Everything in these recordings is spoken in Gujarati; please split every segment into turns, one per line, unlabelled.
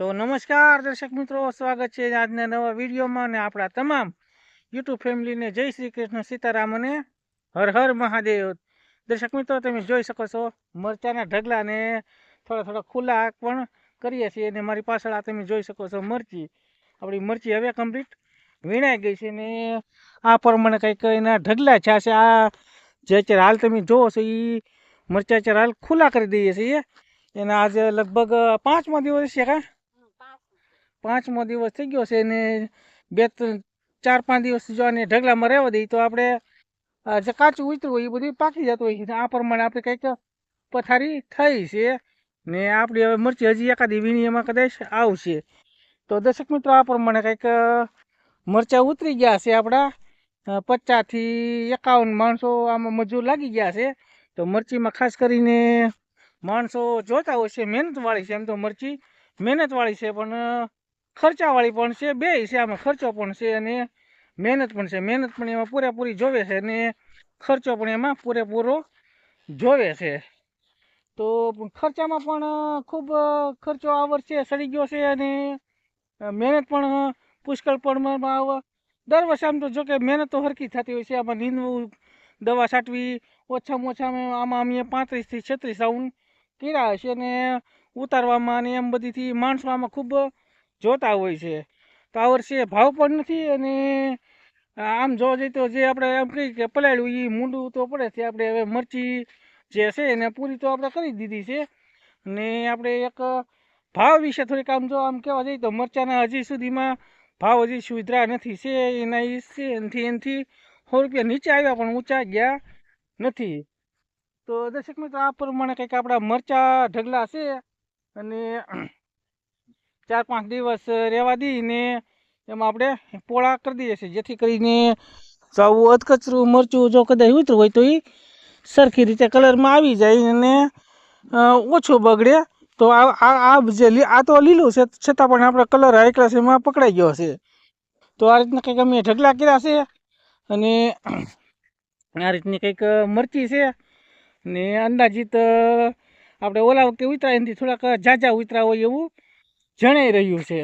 તો નમસ્કાર, દર્શક મિત્રો, સ્વાગત છે આજના નવા વિડીયોમાં અને આપણા તમામ યુટ્યુબ ફેમિલીને જય શ્રી કૃષ્ણ, સીતારામ અને હર હર મહાદેવ. દર્શક મિત્રો, તમે જોઈ શકો છો, મરચાના ઢગલાને થોડા થોડા ખુલ્લા પણ કરીએ છીએ અને મારી પાછળ આ તમે જોઈ શકો છો મરચી. આપણી મરચી હવે કમ્પ્લીટ વીણાઈ ગઈ છે ને આ પ્રમાણે કંઈક એના ઢગલા છે છે આ જે અત્યારે હાલ તમે જોવો છો એ મરચા અત્યારે હાલ ખુલ્લા કરી દઈએ છીએ. એના આજે લગભગ પાંચમા દિવસ છે કા? પાંચમો દિવસ થઈ ગયો છે ને બે ચાર, પાંચ દિવસ જો આને ઢગલામાં રહેવા દઈએ તો આપણે જે કાચું ઉતરું હોય એ બધું પાકી જતું હોય છે. આ પ્રમાણે આપણે કંઈક પથારી થઈ છે ને આપણી હવે મરચી હજી એકાદી વીણીમાં કદાચ આવશે. તો દર્શક મિત્રો, આ પ્રમાણે કંઈક મરચાં ઉતરી ગયા છે આપણા. પચાસથી એકાવન માણસો આમાં મજૂર લાગી ગયા છે. તો મરચીમાં ખાસ કરીને માણસો જોતા હોય છે, મહેનતવાળી છે એમ તો મરચી મહેનતવાળી છે, પણ ખર્ચાવાળી પણ છે, બે છે, આમાં ખર્ચો પણ છે અને મહેનત પણ છે. મહેનત પણ એમાં પૂરેપૂરી જોવે છે અને ખર્ચો પણ એમાં પૂરેપૂરો જોવે છે. તો ખર્ચામાં પણ ખૂબ ખર્ચો આ વર્ષે સડી ગયો છે અને મહેનત પણ પુષ્કળ પ્રમાણમાં આવ, દર વર્ષે આમ તો જો કે મહેનત તો હરખી થતી હોય છે. આમાં નીંદવું દવા છાંટવી, ઓછામાં ઓછા આમાં અમે પાંત્રીસથી છત્રીસ રાઉન્ડ કર્યા હશે અને ઉતારવામાં અને એમ બધીથી માણસો આમાં ખૂબ જોતા હોય છે. તો આ વર્ષે ભાવ પણ નથી અને આમ જોવા જઈએ તો જે આપણે એમ કહીએ કે પલાળ્યું એ મૂંડું તો પડે છે. આપણે હવે મરચી જે છે એને પૂરી તો આપણે કરી દીધી છે. ને આપણે એક ભાવ વિશે થોડીક આમ જો આમ કહેવા જઈએ તો મરચાંના હજી સુધીમાં ભાવ હજી સુધરા નથી છે. એના એ છે એનાથી એનાથી સો રૂપિયા નીચે આવ્યા પણ ઊંચા ગયા નથી. તો દર્શક મિત્રો, આ પ્રમાણે કંઈક આપણા મરચાં ઢગલા છે અને ચાર પાંચ દિવસ રહેવા દઈને એમાં આપણે પોળા કરી દઈએ છીએ. જેથી કરીને જો અધકચરું મરચું જો કદાચ ઉતરું હોય તો એ સરખી રીતે કલરમાં આવી જાય અને ઓછું બગડે. તો આ આ જે આ તો લીલું છે, છતાં પણ આપણે કલર હાઈ છે એમાં પકડાઈ ગયો છે. તો આ રીતના કંઈક અમે ઢગલા કર્યા છે અને આ રીતની કંઈક મરચી છે ને અંદાજિત આપણે ઓલા વખતે ઉતરા એનાથી થોડાક ઝાઝા ઉતરા હોય એવું. જણાઈ રહ્યું છે.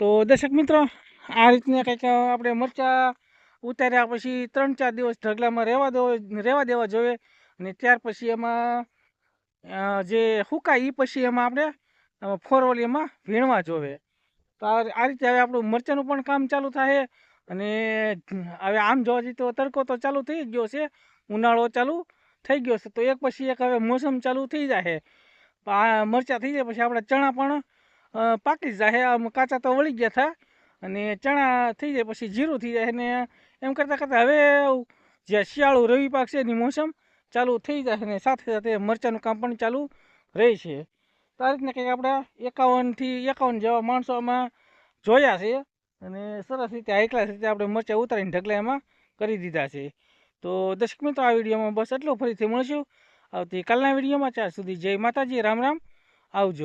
તો દર્શક મિત્રો, આ રીતના કંઈક આપણે મરચાં ઉતાર્યા પછી ત્રણ ચાર દિવસ ઢગલામાં રહેવા દો, રહેવા દેવા જોઈએ. અને ત્યાર પછી એમાં જે સુકાય એ પછી એમાં આપણે ફોરવલીમાં વીણવા જોવે તો આ રીતે હવે આપણું મરચાંનું પણ કામ ચાલુ થાય. અને હવે આમ જોવા જઈએ તો તડકો તો ચાલુ થઈ ગયો છે. ઉનાળો ચાલુ થઈ ગયો છે. તો એક પછી એક હવે મોસમ ચાલુ થઈ જાય આ મરચાં થઈ જાય, પછી આપણા ચણા પણ પાકી જ જાય. આમ કાચા તો વળી ગયા હતા અને ચણા થઈ જાય, પછી જીરું થઈ જાય. અને એમ કરતાં કરતાં હવે જે શિયાળુ રવિ પાક છે એની મોસમ ચાલુ થઈ જાય અને સાથે સાથે મરચાંનું કામ પણ ચાલુ રહે છે. તો આ રીતના કંઈક આપણે એકાવનથી એકાવન જેવા માણસો આમાં જોયા છે. અને સરસ રીતે હાઈ ક્લાસ રીતે આપણે મરચાં ઉતારીને ઢગલા એમાં કરી દીધા છે. તો દર્શક મિત્રો, આ વિડીયોમાં બસ એટલું ફરીથી મળશું. આવતીકાલના વિડીયોમાં ત્યાં સુધી. જય માતાજી રામ રામ. આવજો.